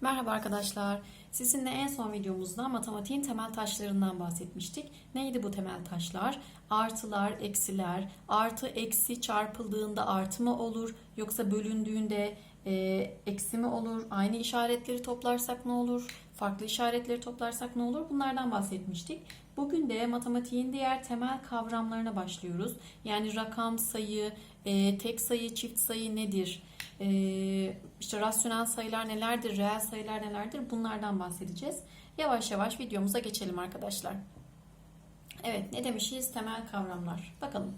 Merhaba arkadaşlar. Sizinle en son videomuzda matematiğin temel taşlarından bahsetmiştik. Neydi bu temel taşlar? Artılar, eksiler, artı eksi çarpıldığında artı mı olur yoksa bölündüğünde e, eksi mi olur? Aynı işaretleri toplarsak ne olur? Farklı işaretleri toplarsak ne olur? Bunlardan bahsetmiştik. Bugün de matematiğin diğer temel kavramlarına başlıyoruz. Yani rakam, sayı, e, tek sayı, çift sayı nedir? Ee, işte rasyonel sayılar nelerdir, reel sayılar nelerdir bunlardan bahsedeceğiz. Yavaş yavaş videomuza geçelim arkadaşlar. Evet ne demişiz? Temel kavramlar. Bakalım.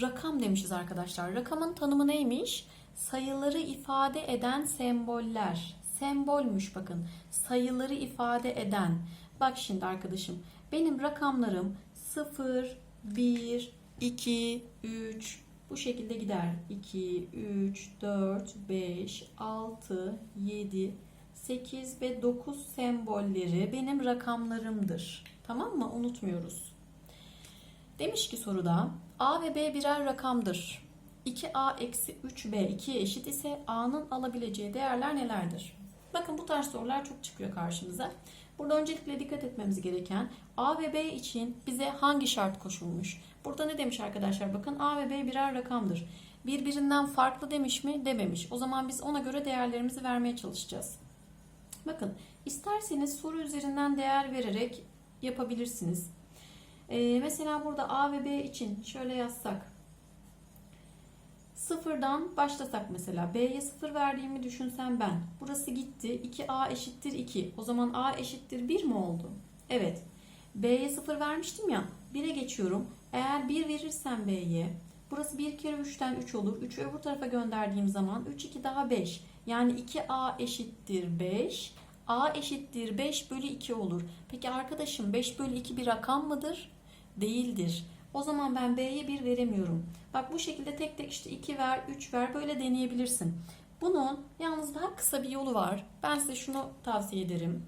Rakam demişiz arkadaşlar. Rakamın tanımı neymiş? Sayıları ifade eden semboller. Sembolmüş bakın. Sayıları ifade eden. Bak şimdi arkadaşım. Benim rakamlarım 0, 1, 2, 3, bu şekilde gider. 2, 3, 4, 5, 6, 7, 8 ve 9 sembolleri benim rakamlarımdır. Tamam mı? Unutmuyoruz. Demiş ki soruda A ve B birer rakamdır. 2A eksi 3B 2'ye eşit ise A'nın alabileceği değerler nelerdir? Bakın bu tarz sorular çok çıkıyor karşımıza. Burada öncelikle dikkat etmemiz gereken A ve B için bize hangi şart koşulmuş? Burada ne demiş arkadaşlar? Bakın A ve B birer rakamdır. Birbirinden farklı demiş mi? Dememiş. O zaman biz ona göre değerlerimizi vermeye çalışacağız. Bakın isterseniz soru üzerinden değer vererek yapabilirsiniz. Ee, mesela burada A ve B için şöyle yazsak. Sıfırdan başlasak mesela. B'ye sıfır verdiğimi düşünsem ben. Burası gitti. 2A eşittir 2. O zaman A eşittir 1 mi oldu? Evet. B'ye sıfır vermiştim ya. 1'e geçiyorum. Eğer 1 verirsem B'ye burası 1 kere 3'ten 3 olur. 3'ü öbür tarafa gönderdiğim zaman 3 2 daha 5. Yani 2A eşittir 5. A eşittir 5 bölü 2 olur. Peki arkadaşım 5 bölü 2 bir rakam mıdır? Değildir. O zaman ben B'ye 1 veremiyorum. Bak bu şekilde tek tek işte 2 ver, 3 ver böyle deneyebilirsin. Bunun yalnız daha kısa bir yolu var. Ben size şunu tavsiye ederim.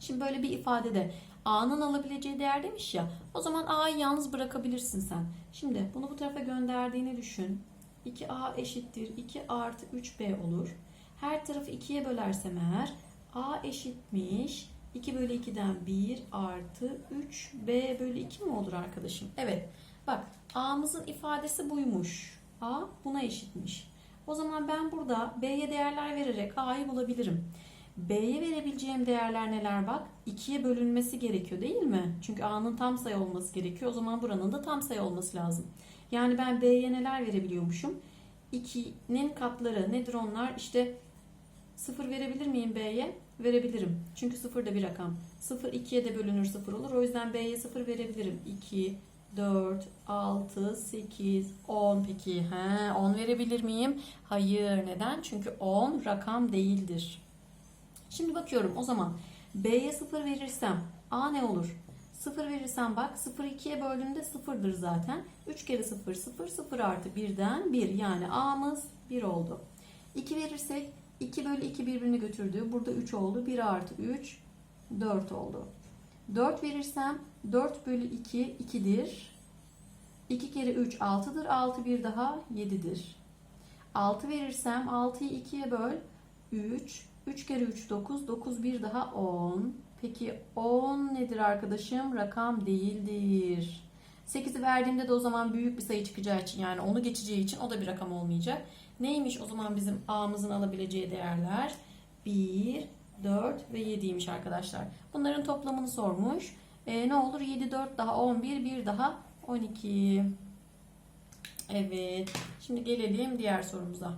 Şimdi böyle bir ifadede A'nın alabileceği değer demiş ya. O zaman A'yı yalnız bırakabilirsin sen. Şimdi bunu bu tarafa gönderdiğini düşün. 2A eşittir 2 artı 3B olur. Her tarafı 2'ye bölersem eğer A eşitmiş 2 bölü 2'den 1 artı 3 B bölü 2 mi olur arkadaşım? Evet. Bak A'mızın ifadesi buymuş. A buna eşitmiş. O zaman ben burada B'ye değerler vererek A'yı bulabilirim. B'ye verebileceğim değerler neler bak? 2'ye bölünmesi gerekiyor değil mi? Çünkü A'nın tam sayı olması gerekiyor. O zaman buranın da tam sayı olması lazım. Yani ben B'ye neler verebiliyormuşum? 2'nin katları nedir onlar? İşte 0 verebilir miyim B'ye? Verebilirim. Çünkü 0 da bir rakam. 0 2'ye de bölünür 0 olur. O yüzden B'ye 0 verebilirim. 2, 4, 6, 8, 10. Peki he, 10 verebilir miyim? Hayır. Neden? Çünkü 10 rakam değildir. Şimdi bakıyorum o zaman B'ye 0 verirsem A ne olur? 0 verirsem bak 0 2'ye böldüğümde 0'dır zaten. 3 kere 0 0 0 artı 1'den 1 yani A'mız 1 oldu. 2 verirsek 2 bölü 2 birbirini götürdü. Burada 3 oldu. 1 artı 3 4 oldu. 4 verirsem 4 bölü 2 2'dir. 2 kere 3 6'dır. 6 bir daha 7'dir. 6 verirsem 6'yı 2'ye böl 3. 3 kere 3 9. 9 bir daha 10. Peki 10 nedir arkadaşım? Rakam değildir. 8'i verdiğimde de o zaman büyük bir sayı çıkacağı için yani onu geçeceği için o da bir rakam olmayacak. Neymiş o zaman bizim A'mızın alabileceği değerler? 1, 4 ve 7'ymiş arkadaşlar. Bunların toplamını sormuş. E, ne olur? 7, 4 daha 11, 1 daha 12. Evet. Şimdi gelelim diğer sorumuza.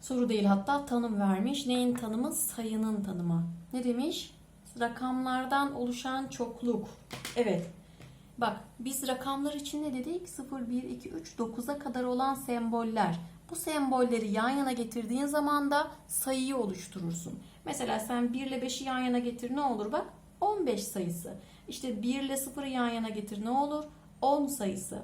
Soru değil hatta tanım vermiş. Neyin tanımı? Sayının tanımı. Ne demiş? Rakamlardan oluşan çokluk. Evet. Bak biz rakamlar için ne dedik? 0, 1, 2, 3, 9'a kadar olan semboller. Bu sembolleri yan yana getirdiğin zaman da sayıyı oluşturursun. Mesela sen 1 ile 5'i yan yana getir ne olur bak? 15 sayısı. İşte 1 ile 0'ı yan yana getir ne olur? 10 sayısı.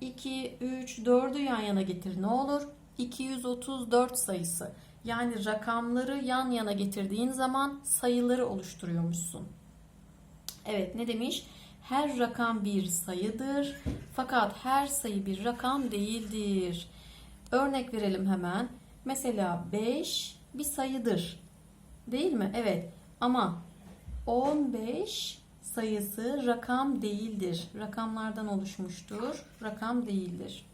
2, 3, 4'ü yan yana getir ne olur? 234 sayısı. Yani rakamları yan yana getirdiğin zaman sayıları oluşturuyormuşsun. Evet ne demiş? Her rakam bir sayıdır. Fakat her sayı bir rakam değildir. Örnek verelim hemen. Mesela 5 bir sayıdır. Değil mi? Evet. Ama 15 sayısı rakam değildir. Rakamlardan oluşmuştur. Rakam değildir.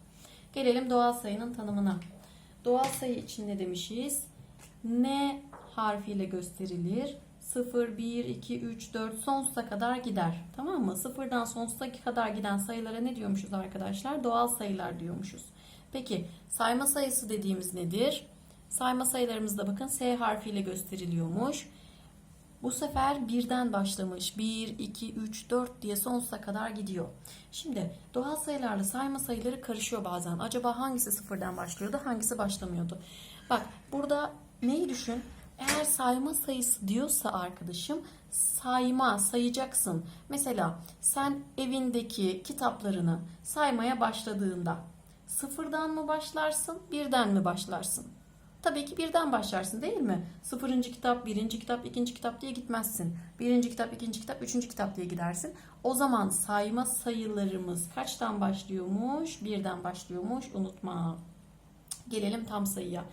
Gelelim doğal sayının tanımına. Doğal sayı için ne demişiz? N harfiyle gösterilir. 0, 1, 2, 3, 4 sonsuza kadar gider. Tamam mı? Sıfırdan sonsuza kadar giden sayılara ne diyormuşuz arkadaşlar? Doğal sayılar diyormuşuz. Peki sayma sayısı dediğimiz nedir? Sayma sayılarımızda bakın S harfiyle gösteriliyormuş. Bu sefer birden başlamış. 1, 2, 3, 4 diye sonsuza kadar gidiyor. Şimdi doğal sayılarla sayma sayıları karışıyor bazen. Acaba hangisi sıfırdan başlıyordu, hangisi başlamıyordu? Bak burada neyi düşün? Eğer sayma sayısı diyorsa arkadaşım sayma, sayacaksın. Mesela sen evindeki kitaplarını saymaya başladığında sıfırdan mı başlarsın, birden mi başlarsın? Tabii ki birden başlarsın değil mi? Sıfırıncı kitap, birinci kitap, ikinci kitap diye gitmezsin. Birinci kitap, ikinci kitap, üçüncü kitap diye gidersin. O zaman sayma sayılarımız kaçtan başlıyormuş? Birden başlıyormuş. Unutma. Gelelim tam sayıya.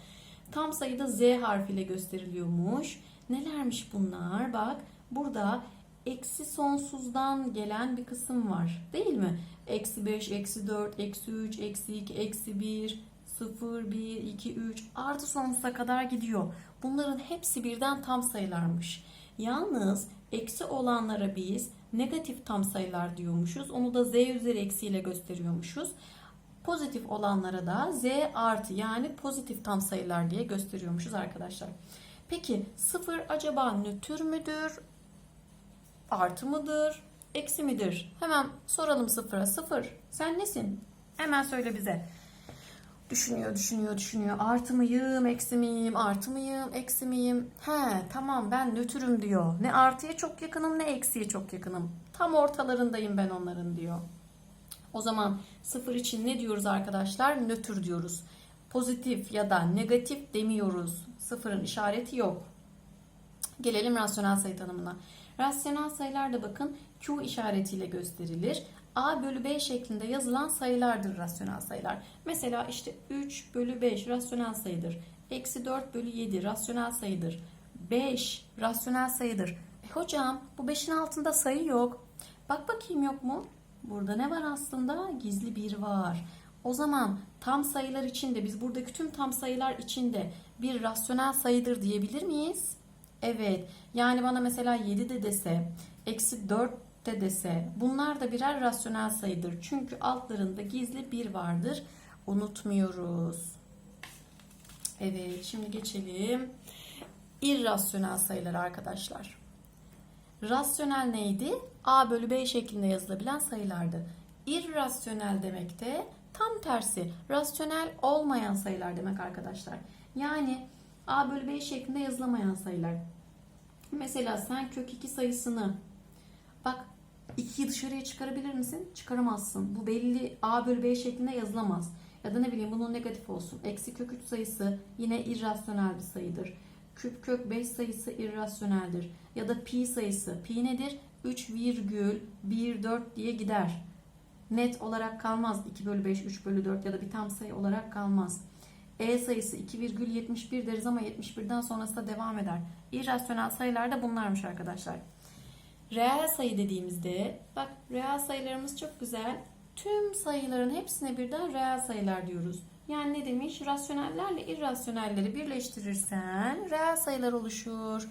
Tam sayıda Z harfiyle gösteriliyormuş. Nelermiş bunlar? Bak burada eksi sonsuzdan gelen bir kısım var. Değil mi? Eksi 5, eksi 4, eksi 3, eksi 2, eksi 1, 0, 1, 2, 3 artı sonsuza kadar gidiyor. Bunların hepsi birden tam sayılarmış. Yalnız eksi olanlara biz negatif tam sayılar diyormuşuz. Onu da z üzeri eksiyle gösteriyormuşuz. Pozitif olanlara da z artı yani pozitif tam sayılar diye gösteriyormuşuz arkadaşlar. Peki sıfır acaba nötr müdür? Artı mıdır? Eksi midir? Hemen soralım sıfıra. Sıfır. Sen nesin? Hemen söyle bize. Düşünüyor, düşünüyor, düşünüyor. Artı mıyım, eksi miyim, artı mıyım, eksi miyim? He, tamam ben nötrüm diyor. Ne artıya çok yakınım ne eksiye çok yakınım. Tam ortalarındayım ben onların diyor. O zaman sıfır için ne diyoruz arkadaşlar? Nötr diyoruz. Pozitif ya da negatif demiyoruz. Sıfırın işareti yok. Gelelim rasyonel sayı tanımına. Rasyonel sayılar da bakın Q işaretiyle gösterilir. A bölü B şeklinde yazılan sayılardır rasyonel sayılar. Mesela işte 3 bölü 5 rasyonel sayıdır. Eksi 4 bölü 7 rasyonel sayıdır. 5 rasyonel sayıdır. E hocam bu 5'in altında sayı yok. Bak bakayım yok mu? Burada ne var aslında? Gizli bir var. O zaman tam sayılar içinde biz buradaki tüm tam sayılar içinde bir rasyonel sayıdır diyebilir miyiz? Evet. Yani bana mesela 7 de dese, eksi 4 de dese bunlar da birer rasyonel sayıdır. Çünkü altlarında gizli bir vardır. Unutmuyoruz. Evet şimdi geçelim. İrrasyonel sayılar arkadaşlar. Rasyonel neydi? A bölü B şeklinde yazılabilen sayılardı. İrrasyonel demek de tam tersi. Rasyonel olmayan sayılar demek arkadaşlar. Yani A bölü B şeklinde yazılamayan sayılar. Mesela sen kök 2 sayısını bak 2'yi dışarıya çıkarabilir misin? Çıkaramazsın. Bu belli A bölü B şeklinde yazılamaz. Ya da ne bileyim bunun negatif olsun. Eksi kök 3 sayısı yine irrasyonel bir sayıdır. Küp kök 5 sayısı irrasyoneldir. Ya da pi sayısı. Pi nedir? 3,14 diye gider. Net olarak kalmaz. 2 bölü 5, 3 bölü 4 ya da bir tam sayı olarak kalmaz. E sayısı 2,71 deriz ama 71'den sonrası da devam eder. İrrasyonel sayılar da bunlarmış arkadaşlar. Reel sayı dediğimizde bak reel sayılarımız çok güzel. Tüm sayıların hepsine birden reel sayılar diyoruz. Yani ne demiş? Rasyonellerle irrasyonelleri birleştirirsen reel sayılar oluşur.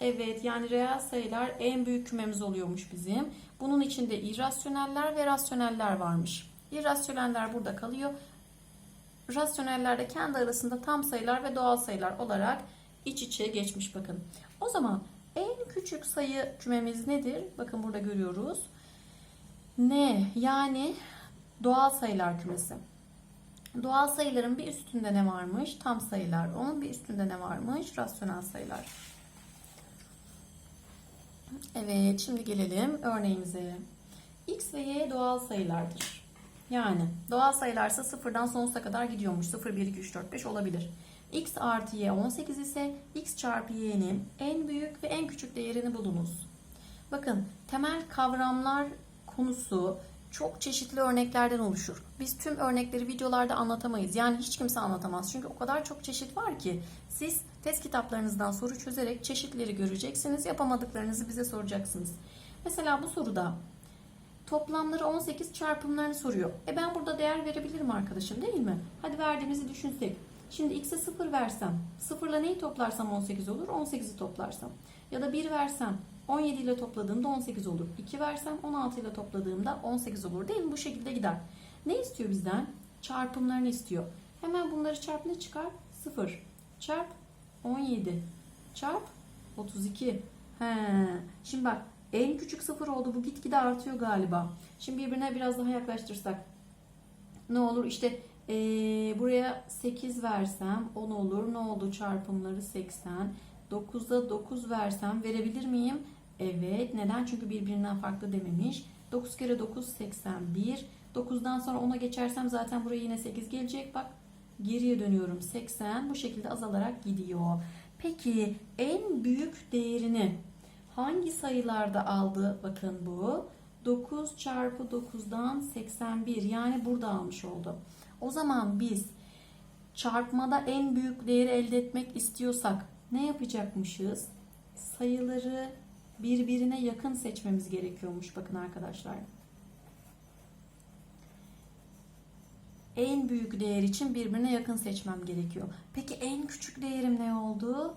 Evet yani reel sayılar en büyük kümemiz oluyormuş bizim. Bunun içinde irrasyoneller ve rasyoneller varmış. İrrasyoneller burada kalıyor. Rasyoneller de kendi arasında tam sayılar ve doğal sayılar olarak iç içe geçmiş bakın. O zaman en küçük sayı kümemiz nedir? Bakın burada görüyoruz. Ne? Yani doğal sayılar kümesi. Doğal sayıların bir üstünde ne varmış? Tam sayılar. Onun bir üstünde ne varmış? Rasyonel sayılar. Evet, şimdi gelelim örneğimize. X ve Y doğal sayılardır. Yani doğal sayılarsa sıfırdan sonsuza kadar gidiyormuş. 0, 1, 2, 3, 4, 5 olabilir. X artı Y 18 ise X çarpı Y'nin en büyük ve en küçük değerini bulunuz. Bakın temel kavramlar konusu çok çeşitli örneklerden oluşur. Biz tüm örnekleri videolarda anlatamayız. Yani hiç kimse anlatamaz. Çünkü o kadar çok çeşit var ki siz test kitaplarınızdan soru çözerek çeşitleri göreceksiniz. Yapamadıklarınızı bize soracaksınız. Mesela bu soruda toplamları 18 çarpımlarını soruyor. E ben burada değer verebilirim arkadaşım değil mi? Hadi verdiğimizi düşünsek. Şimdi x'e 0 versem, 0 ile neyi toplarsam 18 olur? 18'i toplarsam. Ya da 1 versem 17 ile topladığımda 18 olur. 2 versem 16 ile topladığımda 18 olur değil mi? Bu şekilde gider. Ne istiyor bizden? Çarpımlarını istiyor. Hemen bunları çarp ne çıkar? 0. Çarp 17. Çarp 32. He. Şimdi bak en küçük 0 oldu. Bu gitgide artıyor galiba. Şimdi birbirine biraz daha yaklaştırsak. Ne olur işte ee, buraya 8 versem 10 olur. Ne oldu çarpımları 80. 9'a 9 versem verebilir miyim? Evet. Neden? Çünkü birbirinden farklı dememiş. 9 kere 9 81. 9'dan sonra 10'a geçersem zaten buraya yine 8 gelecek. Bak geriye dönüyorum. 80 bu şekilde azalarak gidiyor. Peki en büyük değerini hangi sayılarda aldı? Bakın bu. 9 çarpı 9'dan 81 yani burada almış oldu. O zaman biz çarpmada en büyük değeri elde etmek istiyorsak ne yapacakmışız? Sayıları birbirine yakın seçmemiz gerekiyormuş bakın arkadaşlar. En büyük değer için birbirine yakın seçmem gerekiyor. Peki en küçük değerim ne oldu?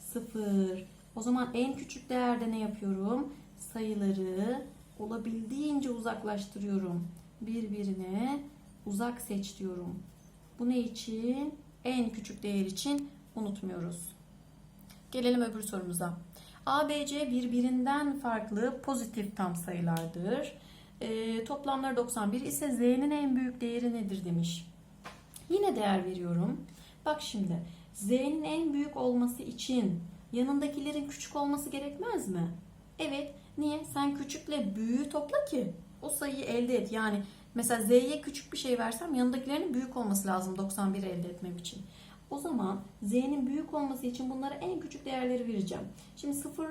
0. O zaman en küçük değerde ne yapıyorum? Sayıları olabildiğince uzaklaştırıyorum. Birbirine uzak seç diyorum. Bu ne için? En küçük değer için unutmuyoruz. Gelelim öbür sorumuza. A, B, C birbirinden farklı pozitif tam sayılardır. E, toplamları 91 ise Z'nin en büyük değeri nedir demiş. Yine değer veriyorum. Bak şimdi Z'nin en büyük olması için yanındakilerin küçük olması gerekmez mi? Evet. Niye? Sen küçükle büyüğü topla ki o sayıyı elde et. Yani mesela Z'ye küçük bir şey versem yanındakilerin büyük olması lazım 91 elde etmem için. O zaman Z'nin büyük olması için bunlara en küçük değerleri vereceğim. Şimdi 0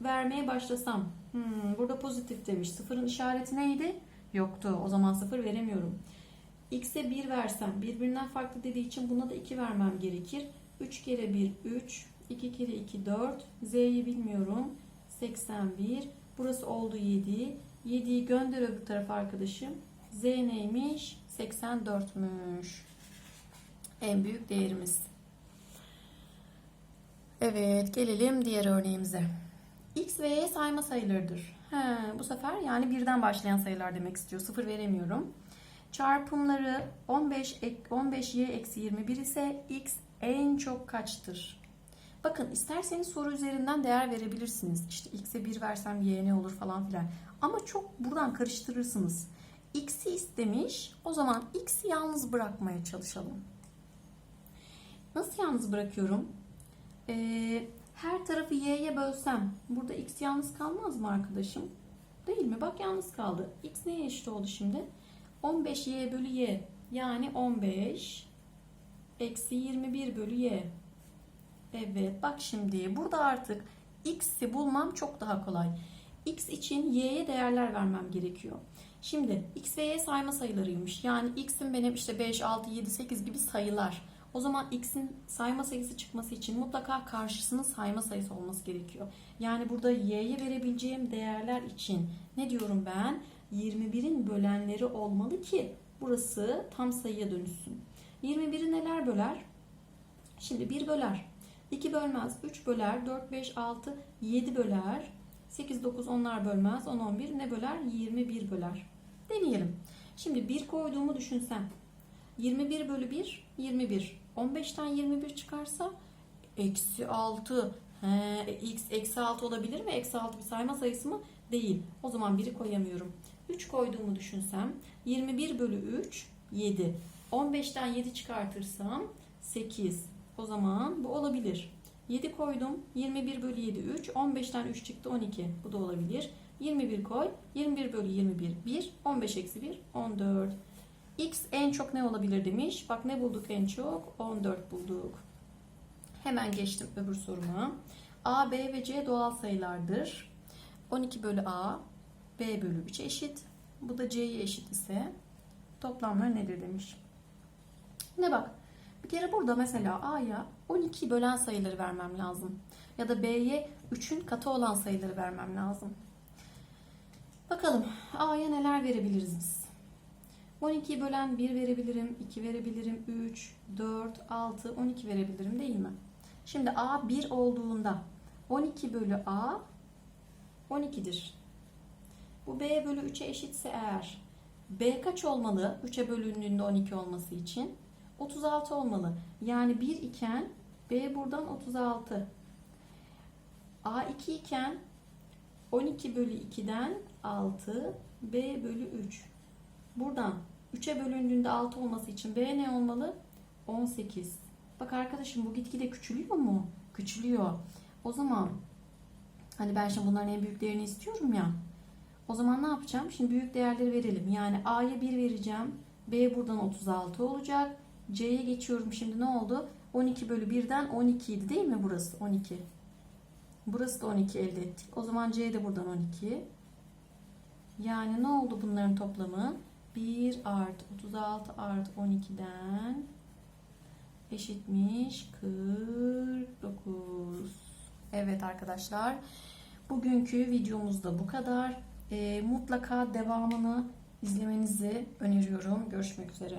vermeye başlasam. Hmm, burada pozitif demiş. Sıfırın işareti neydi? Yoktu. O zaman 0 veremiyorum. X'e 1 versem birbirinden farklı dediği için buna da 2 vermem gerekir. 3 kere 1 3. 2 kere 2 4. Z'yi bilmiyorum. 81. Burası oldu 7. 7'yi gönder öbür tarafa arkadaşım. Z neymiş? 84'müş. En büyük değerimiz. Evet gelelim diğer örneğimize. X ve Y sayma sayılarıdır. He, bu sefer yani birden başlayan sayılar demek istiyor. Sıfır veremiyorum. Çarpımları 15 15y eksi 21 ise x en çok kaçtır? Bakın isterseniz soru üzerinden değer verebilirsiniz. İşte x'e 1 versem y ne olur falan filan. Ama çok buradan karıştırırsınız. x'i istemiş. O zaman x'i yalnız bırakmaya çalışalım. Nasıl yalnız bırakıyorum? Ee, her tarafı y'ye bölsem burada x yalnız kalmaz mı arkadaşım? Değil mi? Bak yalnız kaldı. x neye eşit oldu şimdi? 15y bölü y. Yani 15 eksi 21 bölü y. Evet bak şimdi burada artık x'i bulmam çok daha kolay. x için y'ye değerler vermem gerekiyor. Şimdi x ve y sayma sayılarıymış. Yani x'in benim işte 5, 6, 7, 8 gibi sayılar. O zaman x'in sayma sayısı çıkması için mutlaka karşısının sayma sayısı olması gerekiyor. Yani burada y'ye verebileceğim değerler için ne diyorum ben? 21'in bölenleri olmalı ki burası tam sayıya dönüşsün. 21'i neler böler? Şimdi 1 böler. 2 bölmez. 3 böler. 4, 5, 6, 7 böler. 8, 9 onlar bölmez. 10, 11 ne böler? 21 böler. Deneyelim. Şimdi 1 koyduğumu düşünsem. 21 bölü 1, 21. 15'ten 21 çıkarsa eksi 6. He, x eksi 6 olabilir mi? Eksi 6 bir sayma sayısı mı? Değil. O zaman 1'i koyamıyorum. 3 koyduğumu düşünsem 21 bölü 3 7. 15'ten 7 çıkartırsam 8. O zaman bu olabilir. 7 koydum. 21 bölü 7 3. 15'ten 3 çıktı 12. Bu da olabilir. 21 koy. 21 bölü 21 1. 15 eksi 1 14. X en çok ne olabilir demiş. Bak ne bulduk en çok? 14 bulduk. Hemen geçtim öbür soruma. A, B ve C doğal sayılardır. 12 bölü A, B bölü 3 eşit. Bu da C'ye eşit ise toplamları nedir demiş. Ne bak. Bir kere burada mesela A'ya 12 bölen sayıları vermem lazım. Ya da B'ye 3'ün katı olan sayıları vermem lazım. Bakalım A'ya neler verebiliriz biz? 12'yi bölen 1 verebilirim, 2 verebilirim, 3, 4, 6, 12 verebilirim değil mi? Şimdi A 1 olduğunda 12 bölü A 12'dir. Bu B bölü 3'e eşitse eğer B kaç olmalı? 3'e bölündüğünde 12 olması için 36 olmalı. Yani 1 iken B buradan 36. A 2 iken 12 bölü 2'den 6 B bölü 3. Buradan 3'e bölündüğünde 6 olması için B ne olmalı? 18. Bak arkadaşım bu gitgide küçülüyor mu? Küçülüyor. O zaman hani ben şimdi bunların en büyüklerini istiyorum ya. O zaman ne yapacağım? Şimdi büyük değerleri verelim. Yani A'ya 1 vereceğim. B buradan 36 olacak. C'ye geçiyorum. Şimdi ne oldu? 12 bölü 1'den 12 idi değil mi burası? 12. Burası da 12 elde ettik. O zaman C de buradan 12. Yani ne oldu bunların toplamı? 1 artı 36 artı 12'den eşitmiş 49. Evet arkadaşlar. Bugünkü videomuzda bu kadar. Ee, mutlaka devamını izlemenizi öneriyorum. Görüşmek üzere.